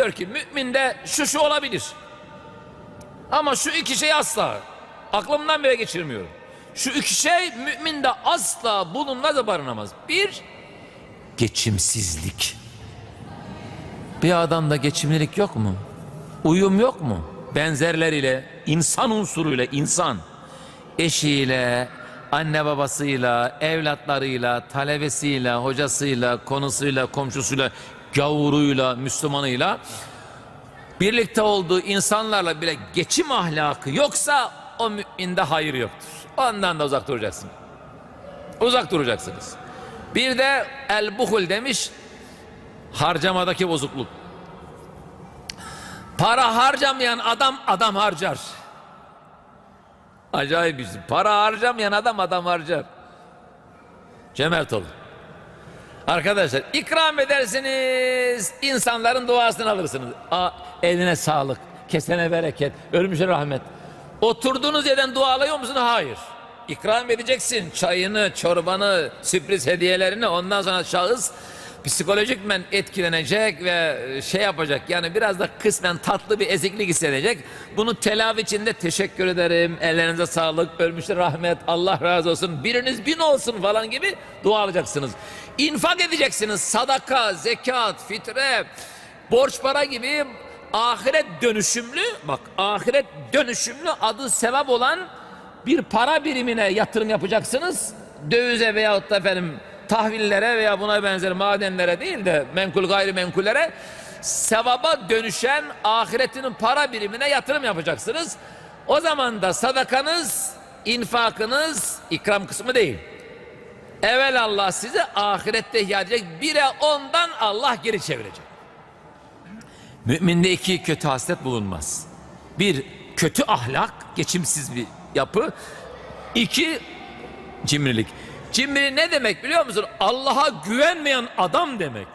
diyor ki müminde şu şu olabilir. Ama şu iki şey asla aklımdan bile geçirmiyorum. Şu iki şey müminde asla bulunmaz ve barınamaz. Bir, geçimsizlik. Bir adamda geçimlilik yok mu? Uyum yok mu? Benzerleriyle, insan unsuruyla insan, eşiyle, anne babasıyla, evlatlarıyla, talebesiyle, hocasıyla, konusuyla, komşusuyla, gavuruyla, Müslümanıyla birlikte olduğu insanlarla bile geçim ahlakı yoksa o müminde hayır yoktur. Ondan da uzak duracaksın. Uzak duracaksınız. Bir de el buhul demiş harcamadaki bozukluk. Para harcamayan adam adam harcar. Acayip bir şey. Para harcamayan adam adam harcar. Cömert olun. Arkadaşlar ikram edersiniz, insanların duasını alırsınız. A, eline sağlık, kesene bereket, ölmüşe rahmet. Oturduğunuz yerden dua alıyor musun? Hayır. İkram edeceksin çayını, çorbanı, sürpriz hediyelerini ondan sonra şahıs psikolojikmen etkilenecek ve şey yapacak yani biraz da kısmen tatlı bir eziklik hissedecek. Bunu telafi içinde teşekkür ederim, ellerinize sağlık, ölmüşe rahmet, Allah razı olsun, biriniz bin olsun falan gibi dua alacaksınız. İnfak edeceksiniz, sadaka, zekat, fitre, borç para gibi ahiret dönüşümlü, bak ahiret dönüşümlü adı sevap olan bir para birimine yatırım yapacaksınız. Dövize veyahut da efendim tahvillere veya buna benzer madenlere değil de menkul gayrimenkullere sevaba dönüşen ahiretinin para birimine yatırım yapacaksınız. O zaman da sadakanız, infakınız ikram kısmı değil. Evvel Allah size ahirette ihya edecek. Bire ondan Allah geri çevirecek. Müminde iki kötü haslet bulunmaz. Bir, kötü ahlak, geçimsiz bir yapı. İki, cimrilik. Cimri ne demek biliyor musun? Allah'a güvenmeyen adam demek.